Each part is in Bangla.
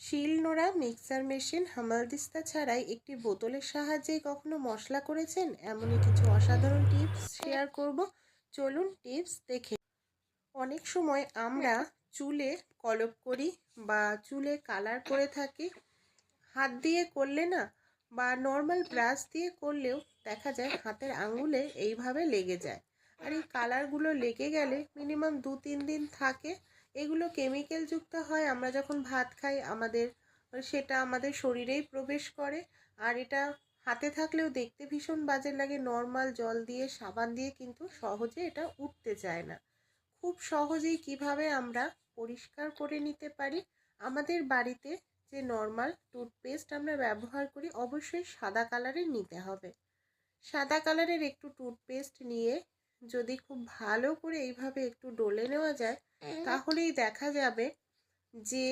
শিল নোড়া, মিক্সার মেশিন হামালদিস্তা ছাড়াই একটি বোতলের সাহায্যেই কখনো মশলা করেছেন? এমনই কিছু অসাধারণ টিপস শেয়ার করব। চলুন টিপস দেখে অনেক সময় আমরা চুলে কলপ করি বা চুলে কালার করে থাকি। হাত দিয়ে করলে না বা নর্মাল ব্রাশ দিয়ে করলেও দেখা যায় হাতের আঙুলে এইভাবে লেগে যায়। আর এই কালারগুলো লেগে গেলে মিনিমাম দু তিন দিন থাকে। এগুলো কেমিক্যাল যুক্ত হয়, আমরা যখন ভাত খাই, আমাদের, সেটা আমাদের শরীরেই প্রবেশ করে। আর এটা হাতে থাকলেও দেখতে ভীষণ বাজে লাগে নর্মাল জল দিয়ে, সাবান দিয়ে কিন্তু সহজে এটা উঠতে চায় না। খুব সহজেই কীভাবে আমরা পরিষ্কার করে নিতে পারি? আমাদের বাড়িতে যে নর্মাল টুথপেস্ট আমরা ব্যবহার করি, অবশ্যই সাদা কালারের নিতে হবে। সাদা কালারের একটু টুথপেস্ট নিয়ে যদি খুব ভালো করে এইভাবে একটু ডলে নেওয়া যায় তাহলেই দেখা যাবে যে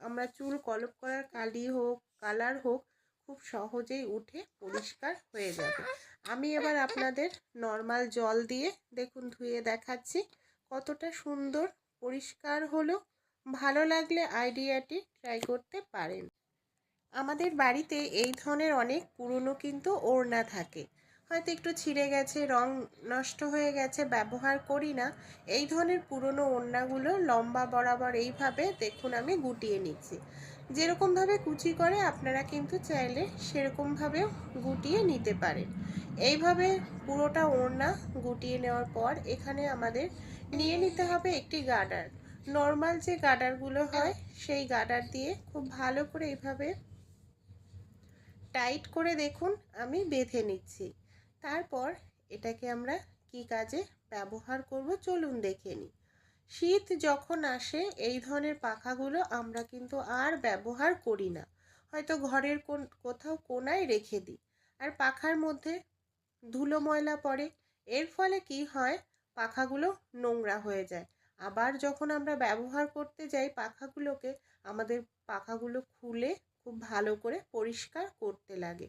আমরা চুল কলপ করার কালি হোক কালার হোক খুব সহজেই উঠে পরিষ্কার হয়ে যাবে। আমি এবার আপনাদের নর্মাল জল দিয়ে দেখুন ধুয়ে দেখাচ্ছি কতটা সুন্দর পরিষ্কার হলো। ভালো লাগলে আইডিয়াটি ট্রাই করতে পারেন। আমাদের বাড়িতে এই ধরনের অনেক পুরনো কিন্তু ওড়না থাকে। হয়তো একটু ছিঁড়ে গেছে, রং নষ্ট হয়ে গেছে, ব্যবহার করি না। এই ধরনের পুরনো ওড়নাগুলো লম্বা বরাবর এইভাবে দেখুন আমি গুটিয়ে নিচ্ছি। যেরকমভাবে কুচি করে আপনারা কিন্তু চাইলে সেরকমভাবেও গুটিয়ে নিতে পারেন। এইভাবে পুরোটা ওড়না গুটিয়ে নেওয়ার পর এখানে আমাদের নিয়ে নিতে হবে একটি গার্ডার নর্মাল যে গার্ডারগুলো হয়, সেই গার্ডার দিয়ে খুব ভালো করে এইভাবে টাইট করে দেখুন, আমি বেঁধে নিচ্ছি। তারপর এটাকে আমরা কি কাজে ব্যবহার করব? চলুন দেখে নিই। শীত যখন আসে, এই ধরনের পাখাগুলো আমরা কিন্তু আর ব্যবহার করি না। হয়তো ঘরের কোন, কোথাও কোনায় রেখে দিই। আর পাখার মধ্যে ধুলো ময়লা পড়ে। এর ফলে কি হয়? পাখাগুলো নোংরা হয়ে যায়। আবার যখন আমরা ব্যবহার করতে যাই পাখাগুলোকে, আমাদের পাখাগুলো খুলে খুব ভালো করে পরিষ্কার করতে লাগে।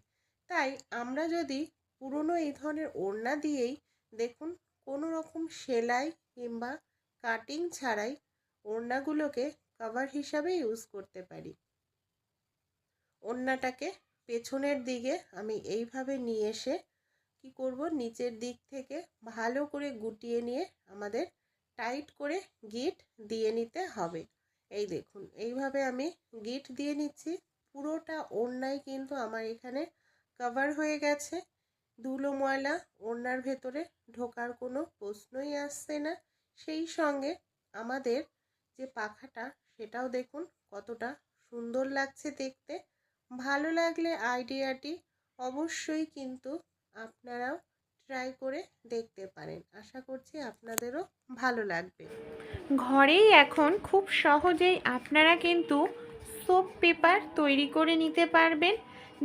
তাই আমরা যদি পুরনো এই ধরনের ওড়না দিয়েই দেখুন কোনো রকম সেলাই কিংবা কাটিং ছাড়াই ওড়নাগুলোকে কভার হিসাবে ইউজ করতে পারি। ওড়নাটাকে পেছনের দিকে আমি এইভাবে নিয়ে এসে কি করব? নিচের দিক থেকে ভালো করে গুটিয়ে নিয়ে আমাদের টাইট করে গিট দিয়ে নিতে হবে। এই দেখুন, এইভাবে আমি গিট দিয়ে নিচ্ছি। পুরোটা ওড়নায় কিন্তু আমার এখানে কভার হয়ে গেছে। ধুলো ময়লা ওড়নার ভেতরে ঢোকার কোনো প্রশ্নই আসছে না। সেই সঙ্গে আমাদের যে পাখাটা, সেটাও দেখুন কতটা সুন্দর লাগছে দেখতে। ভালো লাগলে আইডিয়াটি অবশ্যই কিন্তু আপনারাও ট্রাই করে দেখতে পারেন। আশা করছি আপনাদেরও ভালো লাগবে। ঘরেই এখন খুব সহজেই আপনারা কিন্তু সোপ পেপার তৈরি করে নিতে পারবেন।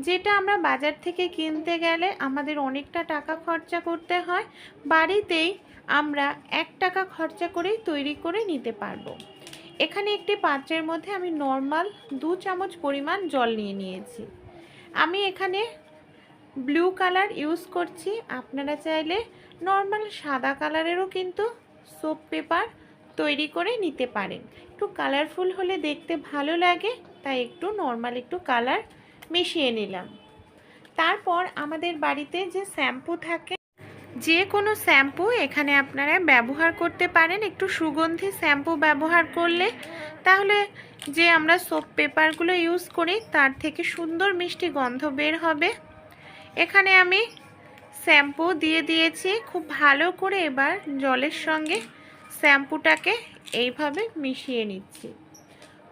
যেটা আমরা বাজার থেকে কিনতে গেলে আমাদের অনেকটা টাকা খরচা করতে হয়, বাড়িতেই আমরা এক টাকা খরচা করেই তৈরি করে নিতে পারব। এখানে একটি পাত্রের মধ্যে আমি নর্মাল দু চামচ পরিমাণ জল নিয়ে নিয়েছি। আমি এখানে ব্লু কালার ইউজ করছি, আপনারা চাইলে নর্মাল সাদা কালারেরও কিন্তু সোপ পেপার তৈরি করে নিতে পারেন। একটু কালারফুল হলে দেখতে ভালো লাগে, তাই একটু নর্মাল একটু কালার মিশিয়ে নিলাম। তারপর আমাদের বাড়িতে যে শ্যাম্পু থাকে, যে কোনো শ্যাম্পু এখানে আপনারা ব্যবহার করতে পারেন। একটু সুগন্ধি শ্যাম্পু ব্যবহার করলে তাহলে যে আমরা সোপ পেপারগুলো ইউজ করি, তার থেকে সুন্দর মিষ্টি গন্ধ বের হবে। এখানে আমি শ্যাম্পু দিয়ে দিয়েছি। খুব ভালো করে এবার জলের সঙ্গে শ্যাম্পুটাকে এইভাবে মিশিয়ে নিচ্ছি।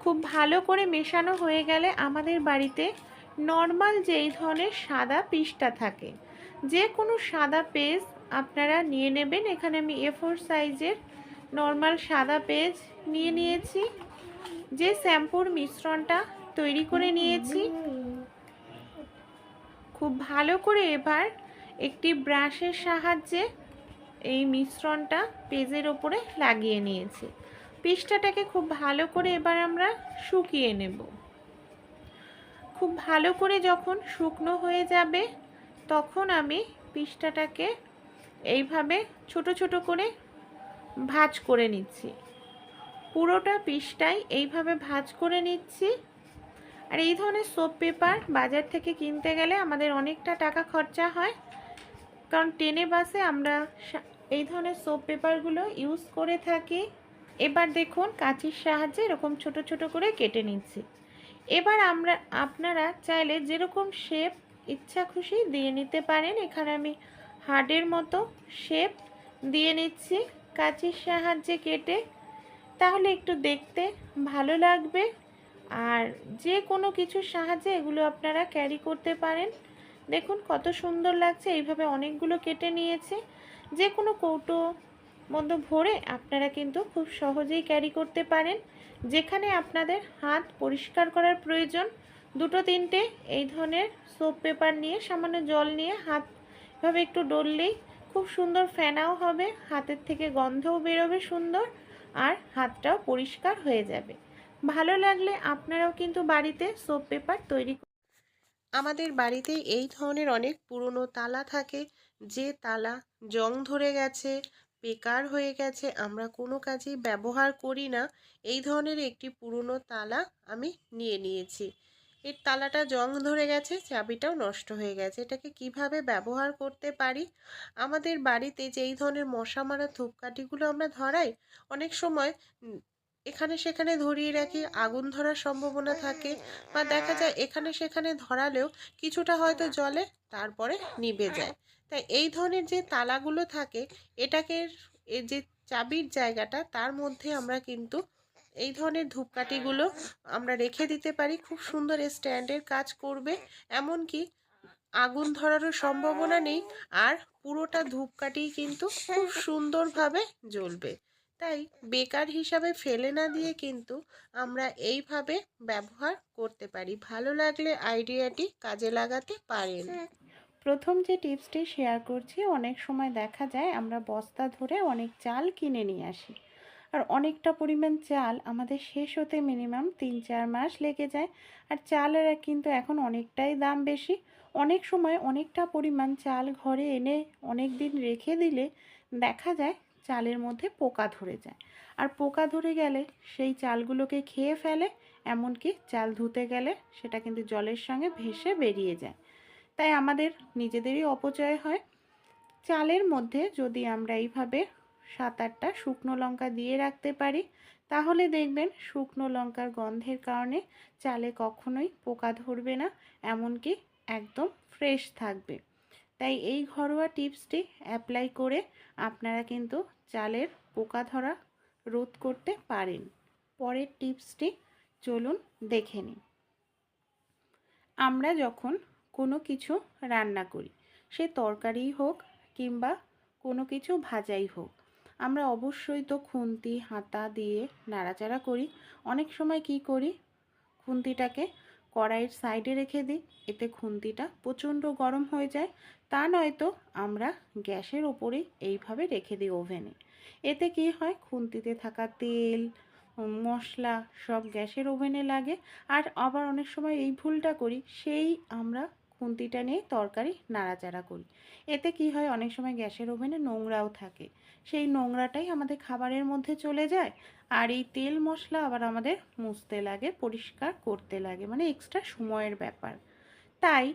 খুব ভালো করে মেশানো হয়ে গেলে আমাদের বাড়িতে নর্মাল যেই ধরনের সাদা পিসটা থাকে। যে কোনো সাদা পেজ আপনারা নিয়ে নেবেন। এখানে আমি এ ফোর সাইজের নর্মাল সাদা পেজ নিয়ে নিয়েছি। যে শ্যাম্পুর মিশ্রণটা তৈরি করে নিয়েছি। খুব ভালো করে এবার একটি ব্রাশের সাহায্যে এই মিশ্রণটা পেজের ওপরে লাগিয়ে নিয়েছি। পিসটাটাকে খুব ভালো করে এবার আমরা শুকিয়ে নেব। খুব ভালো করে যখন শুকনো হয়ে যাবে, তখন আমি পিসটাটাকে এইভাবে ছোট ছোট করে ভাজ করে নিচ্ছি। পুরোটা পিসটাই এইভাবে ভাঁজ করে নিচ্ছি। আর এই ধরনের সোপ পেপার বাজার থেকে কিনতে গেলে আমাদের অনেকটা টাকা খরচা হয়। কারণ ট্রেনে, বাসে আমরা এই ধরনের সোপ পেপারগুলো ইউজ করে থাকি। এবার দেখুন কাঁচির সাহায্যে এরকম ছোট ছোট করে কেটে নিচ্ছি। এবার আমরা, আপনারা চাইলে যেরকম শেপ ইচ্ছা খুশি দিয়ে নিতে পারেন। এখানে আমি হার্ডের মতো শেপ দিয়ে নিচ্ছি কাঁচির সাহায্যে কেটে। তাহলে একটু দেখতে ভালো লাগবে। আর যে কোনো কিছুর সাহায্যে এগুলো আপনারা ক্যারি করতে পারেন। দেখুন কত সুন্দর লাগছে। এইভাবে অনেকগুলো কেটে নিয়েছে। যে কোনো কৌটো মধ্যে ভরে আপনারা কিন্তু খুব সহজেই ক্যারি করতে পারেন। যেখানে আপনাদের হাত পরিষ্কার করার প্রয়োজন, দুটো তিনটে এই ধরনের সোপ পেপার নিয়ে, সামান্য জল নিয়ে হাত এভাবে একটু ডললেই খুব সুন্দর ফেনাও হবে, হাতের থেকে গন্ধও বেরোবে সুন্দর আর হাতটাও পরিষ্কার হয়ে যাবে। ভালো লাগলে আপনারাও কিন্তু বাড়িতে সোপ পেপার তৈরি আমাদের বাড়িতে এই ধরনের অনেক পুরনো তালা থাকে, যে তালা জং ধরে গেছে বেকার হয়ে গেছে, আমরা কোনো কাজেই ব্যবহার করি না, এই ধরনের একটি পুরনো তালা আমি নিয়ে নিয়েছি। এর তালাটা জং ধরে গেছে, চাবিটাও নষ্ট হয়ে গেছে। এটাকে কীভাবে ব্যবহার করতে পারি? আমাদের বাড়িতে যে এই ধরনের মশা মারা ধূপকাঠিগুলো আমরা ধরাই, অনেক সময় এখানে সেখানে ধরিয়ে রাখি, আগুন ধরার সম্ভাবনা থাকে বা দেখা যায় এখানে সেখানে ধরালেও কিছুটা হয়তো জলে তারপরে নিভে যায়। তাই এই ধরনের যে তালাগুলো থাকে, এটাকে যে চাবির জায়গাটা, তার মধ্যে আমরা কিন্তু এই ধরনের ধূপকাঠিগুলো আমরা রেখে দিতে পারি। খুব সুন্দর স্ট্যান্ডের কাজ করবে। এমনকি আগুন ধরারও সম্ভাবনা নেই আর পুরোটা ধূপকাঠি কিন্তু খুব সুন্দরভাবে জ্বলবে। তাই বেকার হিসাবে ফেলে না দিয়ে কিন্তু আমরা এইভাবে ব্যবহার করতে পারি। ভালো লাগলে আইডিয়াটি কাজে লাগাতে পারেন। প্রথম যে টিপসটি শেয়ার করছি, অনেক সময় দেখা যায় আমরা বস্তা ধরে অনেক চাল কিনে নিয়ে আসি। আর অনেকটা পরিমাণ চাল আমাদের শেষ হতে মিনিমাম তিন চার মাস লেগে যায়। আর চালের কিন্তু এখন অনেকটাই দাম বেশি। অনেক সময় অনেকটা পরিমাণ চাল ঘরে এনে অনেক দিন রেখে দিলে দেখা যায় চালের মধ্যে পোকা ধরে যায়। আর পোকা ধরে গেলে সেই চালগুলোকে খেয়ে ফেলে, এমনকি চাল ধুতে গেলে সেটা কিন্তু জলের সঙ্গে ভেসে বেরিয়ে যায়। তাই আমাদের নিজেদেরই অপচয় হয়। চালের মধ্যে যদি আমরা এইভাবে সাত আটটা শুকনো লঙ্কা দিয়ে রাখতে পারি, তাহলে দেখবেন শুকনো লঙ্কার গন্ধের কারণে চালে কখনোই পোকা ধরবে না, এমনকি একদম ফ্রেশ থাকবে। তাই এই ঘরোয়া টিপসটি অ্যাপ্লাই করে আপনারা কিন্তু চালের পোকা ধরা রোধ করতে পারেন। পরের টিপসটি চলুন দেখে নিন আমরা যখন কোনো কিছু রান্না করি। সে তরকারিই হোক কিংবা কোনো কিছু ভাজাই হোক। আমরা অবশ্যই তো খুন্তি, হাতা দিয়ে নাড়াচাড়া করি। অনেক সময় কি করি? খুন্তিটাকে কড়াইয়ের সাইডে রেখে দিই। এতে খুন্তিটা প্রচণ্ড গরম হয়ে যায়। তা নয়তো আমরা গ্যাসের ওপরেই এইভাবে রেখে দিই ওভেনে। এতে কি হয়? খুন্তিতে থাকা তেল, মশলা সব গ্যাসের ওভেনে লাগে। আর আবার অনেক সময় এই ভুলটা করি, সেই আমরা খুন্তিটা নিয়ে তরকারি নাড়াচাড়া করি। এতে কি হয়, অনেক সময় গ্যাসের ওভেনে নোংরাও থাকে। সেই নোংরাটাই আমাদের খাবারের মধ্যে চলে যায় আর এই তেল মশলা আবার আমাদের মুছতে লাগে, পরিষ্কার করতে লাগে মানে এক্সট্রা সময়ের ব্যাপার। তাই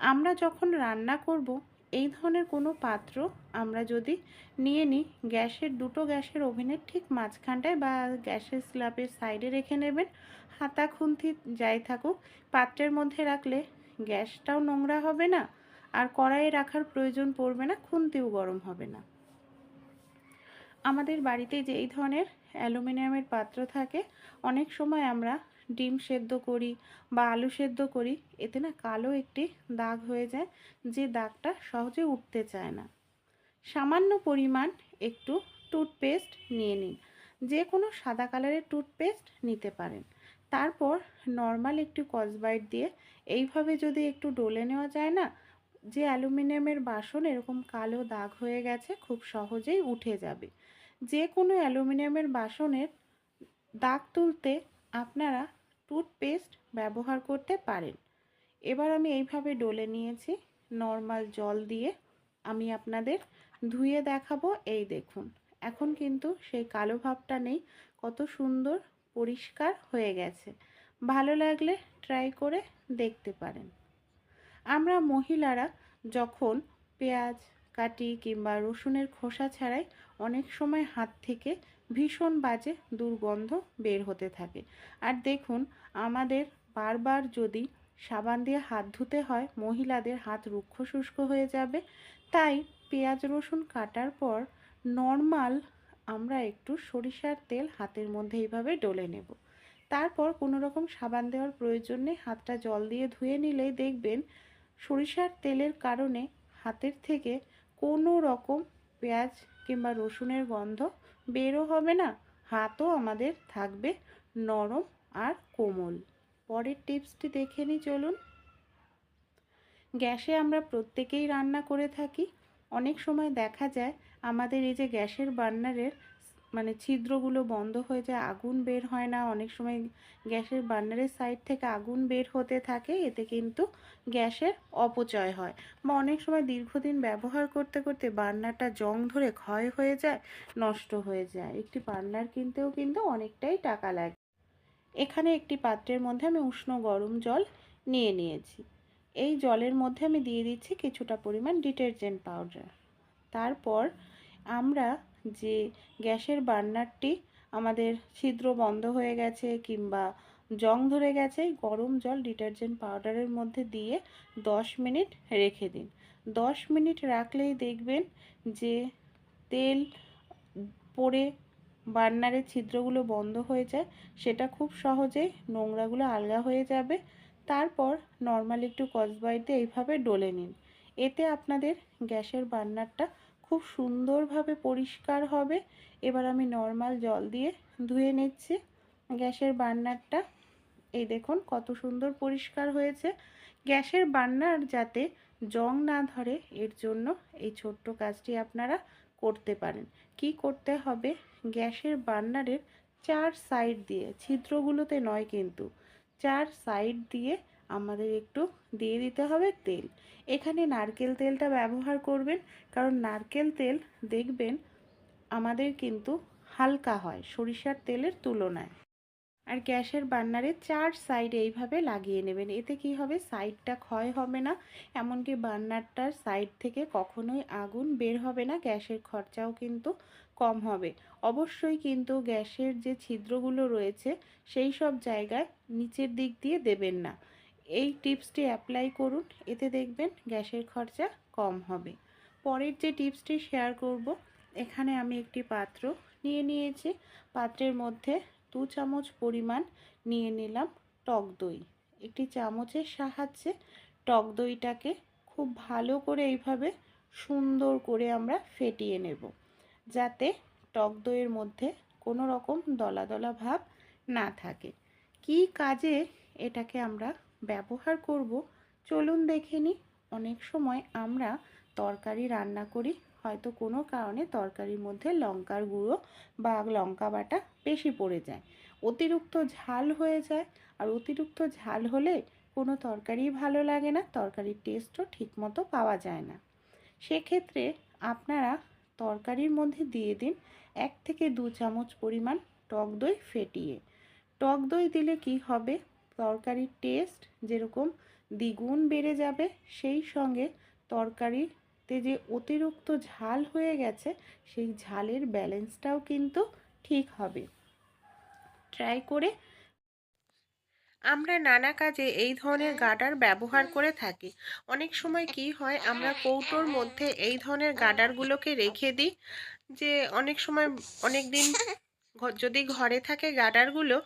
আমরা যখন রান্না করব, এই ধরনের কোনো পাত্র আমরা যদি নিয়ে নিই, গ্যাসের দুটো গ্যাসের ওভেনের ঠিক মাঝখানটায় বা গ্যাসের স্ল্যাবের সাইডে রেখে নেবেন, হাতা খুন্তি যাই থাকুক, পাত্রের মধ্যে রাখলে গ্যাসটাও নোংরা হবে না, আর কড়াইয়ে রাখার প্রয়োজন পড়বে না, খুন্তিও গরম হবে না। আমাদের বাড়িতে যে এই ধরনের অ্যালুমিনিয়ামের পাত্র থাকে, অনেক সময় আমরা ডিম সেদ্ধ করি বা আলু সেদ্ধ করি, এতে না কালো একটি দাগ হয়ে যায়, যে দাগটা সহজে উঠতে চায় না। সামান্য পরিমাণ একটু টুথপেস্ট নিয়ে নিন, যে কোনো সাদা কালারের টুথপেস্ট নিতে পারেন। তারপর নর্মাল একটু কসবাইট দিয়ে এইভাবে যদি একটু ডলে নেওয়া যায় না, যে অ্যালুমিনিয়ামের বাসন এরকম কালো দাগ হয়ে গেছে, খুব সহজেই উঠে যাবে। যে কোনো অ্যালুমিনিয়ামের বাসনের দাগ তুলতে আপনারা টুথপেস্ট ব্যবহার করতে পারেন। এবার আমি এইভাবে ডলে নিয়েছি, নর্মাল জল দিয়ে। আমি আপনাদের ধুয়ে দেখাবো, এই দেখুন। এখন কিন্তু সেই কালো ভাবটা নেই, কত সুন্দর পরিষ্কার হয়ে গেছে। ভালো লাগলে ট্রাই করে দেখতে পারেন। আমরা মহিলারা যখন পেঁয়াজ, কাটি কিংবা রসুনের খোসা ছাড়াই অনেক সময় হাত থেকে ভীষণ বাজে দুর্গন্ধ বের হতে থাকে। আর দেখুন, আমাদের বারবার যদি সাবান দিয়ে হাত ধুতে হয়, মহিলাদের হাত রুক্ষ শুষ্ক হয়ে যাবে। তাই পেঁয়াজ, রসুন কাটার পর নর্মাল আমরা একটু সরিষার তেল হাতের মধ্যে এইভাবে ডলে নেব। তারপর কোনো রকম সাবান দেওয়ার প্রয়োজন নেই। হাতটা জল দিয়ে ধুয়ে নিলেই দেখবেন সরিষার তেলের কারণে হাতের থেকে কোনো রকম পেঁয়াজ কিংবা রসুনের গন্ধ বেরও হবে না। হাতও আমাদের থাকবে নরম আর কোমল। পরের টিপসটি দেখে নিই, চলুন। গ্যাসে আমরা প্রত্যেকেই রান্না করে থাকি। অনেক সময় দেখা যায় আমাদের এই যে গ্যাসের বার্নারের মানে ছিদ্রগুলো বন্ধ হয়ে যায়, আগুন বের হয় না। অনেক সময় গ্যাসের বার্নারের সাইড থেকে আগুন বের হতে থাকে, এতে কিন্তু গ্যাসের অপচয় হয়। বা অনেক সময় দীর্ঘদিন ব্যবহার করতে করতে বার্নারটা জং ধরে ক্ষয় হয়ে যায়, নষ্ট হয়ে যায়। একটি বার্নার কিনতেও কিন্তু অনেকটাই টাকা লাগে। এখানে একটি পাত্রের মধ্যে আমি উষ্ণ গরম জল নিয়ে নিয়েছি। এই জলের মধ্যে আমি দিয়ে দিচ্ছি কিছুটা পরিমাণ ডিটারজেন্ট পাউডার। তারপর আমরা যে গ্যাসের বার্নারটি আমাদের ছিদ্র বন্ধ হয়ে গেছে কিংবা জং ধরে গেছে গরম জল ডিটারজেন্ট পাউডারের মধ্যে দিয়ে দশ মিনিট রেখে দিন। দশ মিনিট রাখলেই দেখবেন যে তেল পড়ে বার্নারের ছিদ্রগুলো বন্ধ হয়ে যায়, সেটা খুব সহজেই নোংরাগুলো আলগা হয়ে যাবে। তারপর নর্মাল একটু কসবাইট দিয়ে এইভাবে ডলে নিন। এতে আপনাদের গ্যাসের বার্নারটা খুব সুন্দরভাবে পরিষ্কার হবে। এবার আমি নর্মাল জল দিয়ে ধুয়ে নিচ্ছি। গ্যাসের বার্নারটা এই দেখুন কত সুন্দর পরিষ্কার হয়েছে। গ্যাসের বার্নার যাতে জং না ধরে, এর জন্য এই ছোট্ট কাজটি আপনারা করতে পারেন। কি করতে হবে? গ্যাসের বার্নারের চার সাইড দিয়ে, ছিদ্রগুলোতে নয় কিন্তু, চার সাইড দিয়ে আমাদের একটু দিয়ে দিতে হবে তেল। এখানে নারকেল তেলটা ব্যবহার করবেন, কারণ নারকেল তেল দেখবেন আমাদের কিন্তু হালকা হয় সরিষার তেলের তুলনায়। আর গ্যাসের বার্নারে চার সাইড এইভাবে লাগিয়ে নেবেন, এতে কি হবে সাইডটা ক্ষয় হবে না, এমনকি বার্নারটার সাইড থেকে কখনোই আগুন বের হবে না, গ্যাসের খরচাও কিন্তু কম হবে। অবশ্যই কিন্তু গ্যাসের যে ছিদ্রগুলো রয়েছে, সেই সব জায়গায় নিচের দিক দিয়ে দেবেন না। এই টিপসটি অ্যাপ্লাই করুন, এতে দেখবেন গ্যাসের খরচা কম হবে। পরের যে টিপসটি শেয়ার করব, এখানে আমি একটি পাত্র নিয়ে নিয়েছি। পাত্রের মধ্যে দু চামচ পরিমাণ নিয়ে নিলাম টক দই। একটি চামচের সাহায্যে টক দইটাকে খুব ভালো করে এইভাবে সুন্দর করে আমরা ফেটিয়ে নেব, যাতে টক দইয়ের মধ্যে কোনো রকম দলা দলা ভাব না থাকে। কি কাজে এটাকে আমরা ব্যবহার করব। চলুন দেখে নিই অনেক সময় আমরা তরকারি রান্না করি, হয়তো কোনো কারণে তরকারির মধ্যে লঙ্কার গুঁড়ো বা লঙ্কা বাটা বেশি পড়ে যায়। অতিরিক্ত ঝাল হয়ে যায়, আর অতিরিক্ত ঝাল হলে কোনো তরকারি ভালো লাগে না, তরকারির টেস্টও ঠিকমতো পাওয়া যায় না। সেক্ষেত্রে আপনারা তরকারির মধ্যে দিয়ে দিন এক থেকে দু চামচ পরিমাণ টক দই ফেটিয়ে। টক দই দিলে কি হবে? তরকারির টেস্ট যেরকম দ্বিগুণ বেড়ে যাবে, সেই সঙ্গে তরকারিতে যে অতিরিক্ত ঝাল হয়ে গেছে, সেই ঝালের ব্যালেন্সটাও কিন্তু ঠিক হবে। ট্রাই করে আমরা নানা কাজে এই ধরনের গার্ডার ব্যবহার করে থাকি। অনেক সময় কি হয়, আমরা কৌটোর মধ্যে এই ধরনের গার্ডারগুলোকে রেখে দিই যে অনেক সময় অনেক দিন যদি ঘরে থাকে গার্ডারগুলো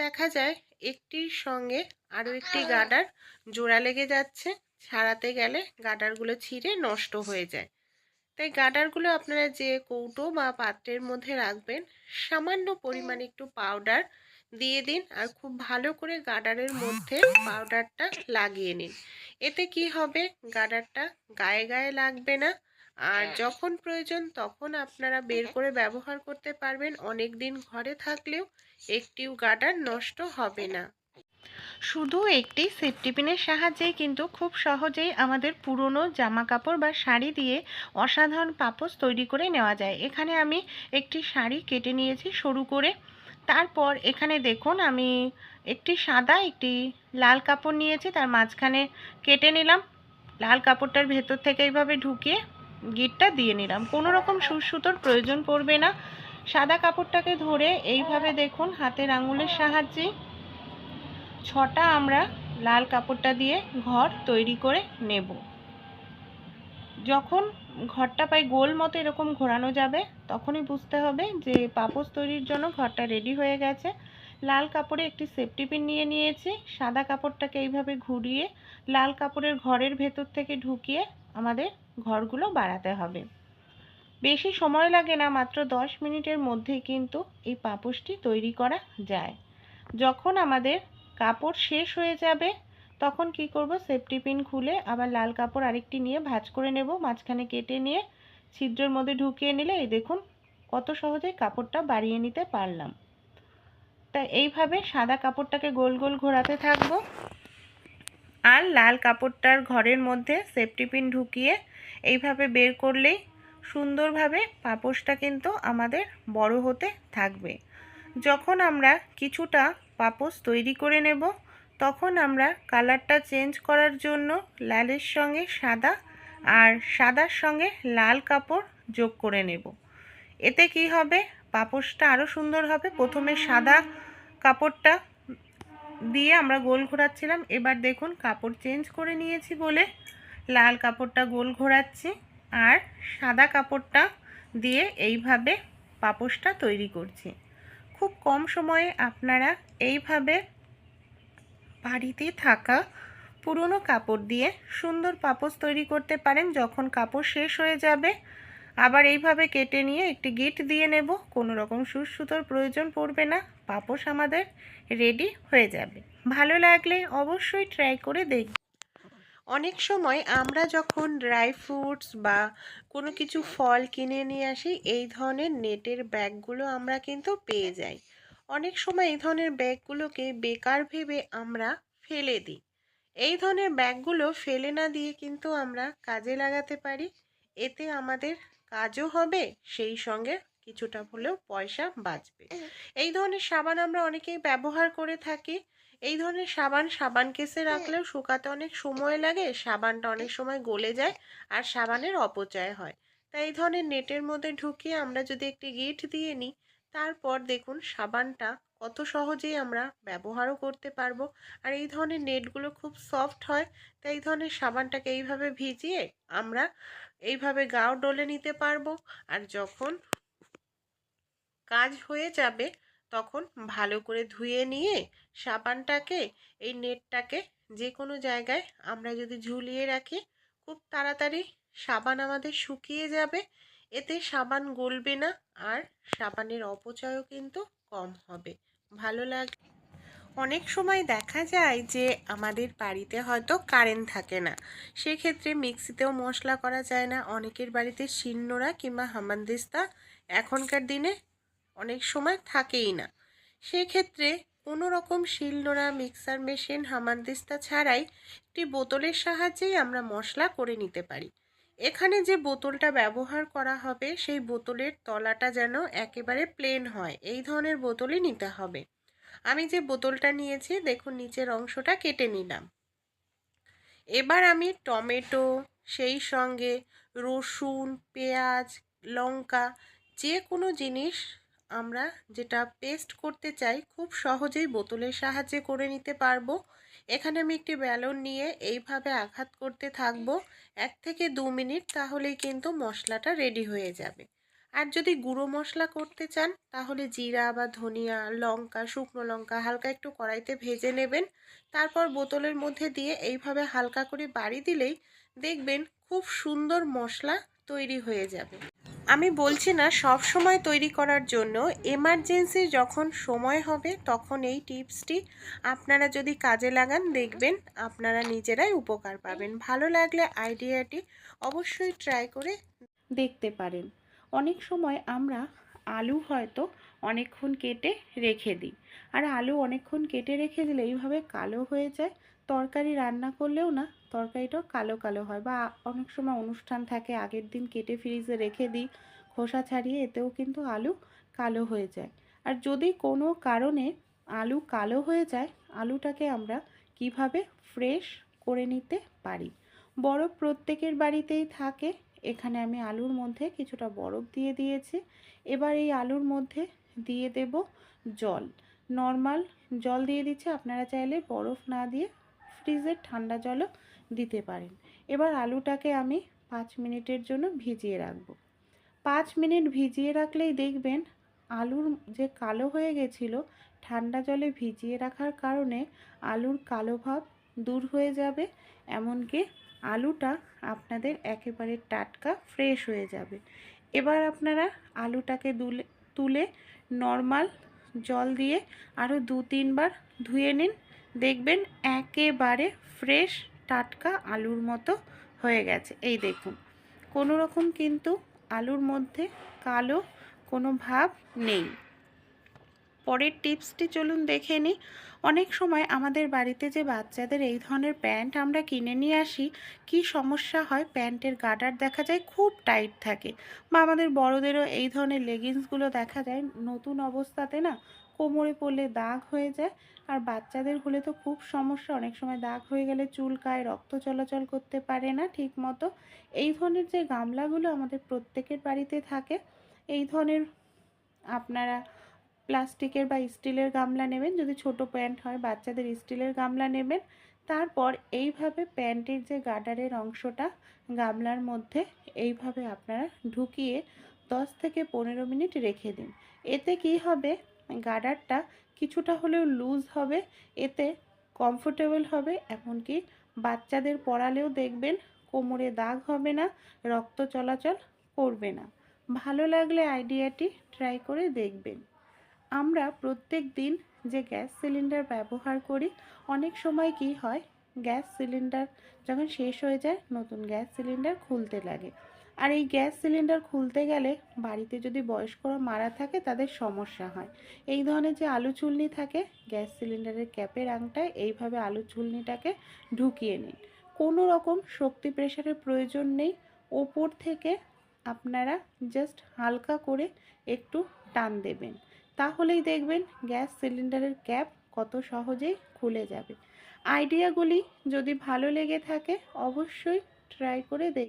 দেখা যায় একটির সঙ্গে আরও একটি গাডার জোড়া লেগে যাচ্ছে ছাড়াতে গেলে গাডারগুলো ছিঁড়ে নষ্ট হয়ে যায়। তাই গাডারগুলো আপনারা যে কৌটো বা পাত্রের মধ্যে রাখবেন সামান্য পরিমাণ একটু পাউডার দিয়ে দিন আর খুব ভালো করে গাডারের মধ্যে পাউডারটা লাগিয়ে নিন। এতে কি হবে? গাডারটা গায়ে গায়ে লাগবে না আর যখন প্রয়োজন তখন আপনারা বের করে ব্যবহার করতে পারবেন অনেক দিন ঘরে থাকলেও। একটিও গার্ডার নষ্ট হবে না। শুধু একটি সেফটি পিনের সাহায্যেই কিন্তু খুব সহজেই আমাদের পুরনো জামা কাপড় বা শাড়ি দিয়ে অসাধারণ পাপোশ তৈরি করে নেওয়া যায়। এখানে আমি একটি শাড়ি কেটে নিয়েছি সরু করে। তারপর এখানে দেখুন, আমি একটি সাদা, একটি লাল কাপড় নিয়েছি, তার মাঝখানে কেটে নিলাম। লাল কাপড়টার ভেতর থেকে এইভাবে ঢুকিয়ে গিটটা দিয়ে নিলাম। কোনো রকম সুসুতোর প্রয়োজন পড়বে না। সাদা কাপড়টাকে ধরে এইভাবে দেখুন হাতের আঙুলের সাহায্যে। ছটা আমরা লাল কাপড়টা দিয়ে ঘর তৈরি করে নেব। যখন ঘরটা পাই গোল মতো এরকম ঘোরানো যাবে, তখনই বুঝতে হবে যে পাপোশ তৈরির জন্য ঘরটা রেডি হয়ে গেছে। লাল কাপড়ে একটি সেফটি পিন নিয়ে নিয়েছি। সাদা কাপড়টাকে এইভাবে ঘুরিয়ে লাল কাপড়ের ঘরের ভেতর থেকে ঢুকিয়ে আমাদের ঘরগুলো বাড়াতে হবে। বেশি সময় লাগে না, মাত্র দশ মিনিটের মধ্যেই কিন্তু এই পাপোশটি তৈরি করা যায়। যখন আমাদের কাপড় শেষ হয়ে যাবে, তখন কি করব? সেফটি পিন খুলে আবার লাল কাপড় আরেকটি নিয়ে ভাঁজ করে নেব, মাঝখানে কেটে নিয়ে ছিদ্রের মধ্যে ঢুকিয়ে নিলে এই দেখুন কত সহজে কাপড়টা বাড়িয়ে নিতে পারলাম। তা এইভাবে সাদা কাপড়টাকে গোল গোল ঘোরাতে থাকব আর লাল কাপড়টার ঘরের মধ্যে সেফটি পিন ঢুকিয়ে এইভাবে বের করলেই সুন্দরভাবে পাপোশটা কিন্তু আমাদের বড় হতে থাকবে। যখন আমরা কিছুটা পাপোশ তৈরি করে নেব, তখন আমরা কালারটা চেঞ্জ করার জন্য লালের সঙ্গে সাদা আর সাদার সঙ্গে লাল কাপড় যোগ করে নেব। এতে কি হবে? পাপোশটা আরও সুন্দর হবে। প্রথমে সাদা কাপড়টা দিয়ে আমরা গোল ঘোরাচ্ছিলাম। এবার দেখুন, কাপড় চেঞ্জ করে নিয়েছি বলে লাল কাপড়টা গোল ঘোরাচ্ছি। আর সাদা কাপড়টা দিয়ে এইভাবে পাপোশটা তৈরি করছি। খুব কম সময়ে আপনারা এইভাবে বাড়িতে থাকা পুরনো কাপড় দিয়ে সুন্দর পাপোশ তৈরি করতে পারেন যখন কাপড় শেষ হয়ে যাবে। আবার এইভাবে কেটে নিয়ে একটি গিট দিয়ে নেব। কোনো রকম সুসুতোর প্রয়োজন পড়বে না। পাপোশ আমাদের রেডি হয়ে যাবে। ভালো লাগলে অবশ্যই ট্রাই করে দেখব অনেক সময় আমরা যখন ড্রাই ফ্রুটস বা কোনো কিছু ফল কিনে নিয়ে আসি এই ধরনের নেটের ব্যাগগুলো আমরা কিন্তু পেয়ে যাই। অনেক সময় এই ধরনের ব্যাগগুলোকে বেকার ভেবে আমরা ফেলে দিই। এই ধরনের ব্যাগগুলো ফেলে না দিয়ে কিন্তু আমরা কাজে লাগাতে পারি। এতে আমাদের কাজও হবে সেই সঙ্গে কিছুটা হলেও পয়সা বাঁচবে। এই ধরনের সাবান আমরা অনেকেই ব্যবহার করে থাকি। এই ধরনের সাবান সাবান কেসে রাখলেও শুকাতে অনেক সময় লাগে সাবানটা অনেক সময় গলে যায় আর সাবানের অপচয় হয়। তাই এই ধরনের নেটের মধ্যে ঢুকিয়ে আমরা যদি একটি গিট দিয়ে নিই তারপর দেখুন সাবানটা কত সহজেই আমরা ব্যবহারও করতে পারব। আর এই ধরনের নেটগুলো খুব সফট হয় তাই এই ধরনের সাবানটাকে এইভাবে ভিজিয়ে আমরা এইভাবে গাও ডলে নিতে পারব। আর যখন কাজ হয়ে যাবে তখন ভালো করে ধুয়ে নিয়ে সাবানটাকে, এই নেটটাকে যে কোনো জায়গায় আমরা যদি ঝুলিয়ে রাখি, খুব তাড়াতাড়ি সাবান আমাদের শুকিয়ে যাবে। এতে সাবান গলবে না আর সাবানের অপচয়ও কিন্তু কম হবে। ভালো লাগ, অনেক সময় দেখা যায় যে আমাদের বাড়িতে হয়তো কারেন্ট থাকে না। সেক্ষেত্রে মিক্সিতেও মশলা করা যায় না। অনেকের বাড়িতে শিলনোড়া কিংবা হামানদিস্তা এখনকার দিনে অনেক সময় থাকেই না। সেক্ষেত্রে কোনো রকম শিলনোড়া মিক্সার মেশিন হামানদিস্তা ছাড়াই একটি বোতলের সাহায্যেই আমরা মশলা করে নিতে পারি। এখানে যে বোতলটা ব্যবহার করা হবে, সেই বোতলের তলাটা যেন একেবারে প্লেন হয়, এই ধরনের বোতলই নিতে হবে। আমি যে বোতলটা নিয়েছি, দেখুন নিচের অংশটা কেটে নিলাম। এবার আমি টমেটো, সেই সঙ্গে রসুন, পেঁয়াজ, লঙ্কা যে কোনো জিনিস আমরা যেটা পেস্ট করতে চাই, খুব সহজেই বোতলের সাহায্যে করে নিতে পারব। এখানে আমি একটি ব্যালন নিয়ে এইভাবে আঘাত করতে থাকব এক থেকে দু মিনিট, তাহলেই কিন্তু মশলাটা রেডি হয়ে যাবে। আর যদি গুঁড়ো মশলা করতে চান, তাহলে জিরা বা ধনিয়া, লঙ্কা, শুকনো লঙ্কা হালকা একটু কড়াইতে ভেজে নেবেন। তারপর বোতলের মধ্যে দিয়ে এইভাবে হালকা করে বাড়ি দিলেই দেখবেন খুব সুন্দর মশলা তৈরি হয়ে যাবে। আমি বলছি না, সব সময় তৈরি করার জন্য এমার্জেন্সি যখন সময় হবে, তখন এই টিপসটি আপনারা যদি কাজে লাগান, দেখবেন আপনারা নিজেরাই উপকার পাবেন। ভালো লাগলে আইডিয়াটি অবশ্যই ট্রাই করে দেখতে পারেন। অনেক সময় আমরা আলু হয়তো অনেকক্ষণ কেটে রেখে দিই। আর আলু অনেকক্ষণ কেটে রেখে দিলে এইভাবে কালো হয়ে যায়। তরকারি রান্না করলেও না, তরকারিটাও কালো কালো হয়। বা অনেক সময় অনুষ্ঠান থাকে, আগের দিন কেটে ফ্রিজে রেখে দিই, খোসা ছাড়িয়ে এতেও কিন্তু আলু কালো হয়ে যায়। আর যদি কোনো কারণে আলু কালো হয়ে যায়, আলুটাকে আমরা কীভাবে ফ্রেশ করে নিতে পারি? বরফ প্রত্যেকের বাড়িতেই থাকে। এখানে আমি আলুর মধ্যে কিছুটা বরফ দিয়ে দিয়েছি। এবার এই আলুর মধ্যে দিয়ে দেব জল। নর্মাল জল দিয়ে দিচ্ছে। আপনারা চাইলে বরফ না দিয়ে ফ্রিজের ঠান্ডা জলও দিতে পারেন। এবার আলুটাকে আমি পাঁচ মিনিটের জন্য ভিজিয়ে রাখব। পাঁচ মিনিট ভিজিয়ে রাখলেই দেখবেন আলুর যে কালো হয়ে গেছিল, ঠান্ডা জলে ভিজিয়ে রাখার কারণে আলুর কালো ভাব দূর হয়ে যাবে। এমনকি আলুটা আপনাদের একেবারে টাটকা ফ্রেশ হয়ে যাবে। এবার আপনারা আলুটাকে তুলে নর্মাল জল দিয়ে আরও দু তিনবার ধুয়ে নিন। দেখবেন একেবারে ফ্রেশ টাটকা আলুর মতো হয়ে গেছে। এই দেখুন, কোনো রকম কিন্তু আলুর মধ্যে কালো কোনো ভাব নেই। পরের টিপসটি চলুন দেখে নিই। অনেক সময় আমাদের বাড়িতে যে বাচ্চাদের এই ধরনের প্যান্ট আমরা কিনে নিয়ে আসি, কি সমস্যা হয়? প্যান্টের গার্ডার দেখা যায় খুব টাইট থাকে বা আমাদের বড়দেরও এই ধরনের লেগিংসগুলো দেখা যায়। নতুন অবস্থাতে না কোমরে পড়লে দাগ হয়ে যায় আর বাচ্চাদের হলে তো খুব সমস্যা। অনেক সময় দাগ হয়ে গেলে চুলকায় রক্ত চলাচল করতে পারে না ঠিক মতো এই ধরনের যে গামলাগুলো আমাদের প্রত্যেকের বাড়িতে থাকে, এই ধরনের আপনারা প্লাস্টিকের বা স্টিলের গামলা নেবেন। যদি ছোট প্যান্ট হয়, বাচ্চাদের স্টিলের গামলা নেবেন। তারপর এইভাবে প্যান্টের যে গার্ডারের অংশটা, গামলার মধ্যে এইভাবে আপনারা ঢুকিয়ে দশ থেকে পনেরো মিনিট রেখে দিন। এতে কি হবে? গার্ডারটা কিছুটা হলেও লুজ হবে, এতে কমফোর্টেবল হবে, এমনকি বাচ্চাদের পরালেও দেখবেন কোমরে দাগ হবে না, রক্ত চলাচল করবে না। ভালো লাগলে আইডিয়াটি ট্রাই করে দেখবেন। আমরা প্রত্যেক দিন যে গ্যাস সিলিন্ডার ব্যবহার করি, অনেক সময় কি হয়, গ্যাস সিলিন্ডার যখন শেষ হয়ে যায়, নতুন গ্যাস সিলিন্ডার খুলতে লাগে। আর এই গ্যাস সিলিন্ডার খুলতে গেলে বাড়িতে যদি বয়স্করা মারা থাকে, তাদের সমস্যা হয়। এই ধরনের যে আলু চুলনি থাকে, গ্যাস সিলিন্ডারের ক্যাপের আংটায় এইভাবে আলু চুলনিটাকে ঢুকিয়ে নিন। কোনো রকম শক্তি প্রেশারের প্রয়োজন নেই। ওপর থেকে আপনারা জাস্ট হালকা করে একটু টান দেবেন। তাহলেই দেখবেন গ্যাস সিলিন্ডারের ক্যাপ কত সহজেই খুলে যাবে। আইডিয়াগুলি যদি ভালো লেগে থাকে, অবশ্যই ট্রাই করে দেখ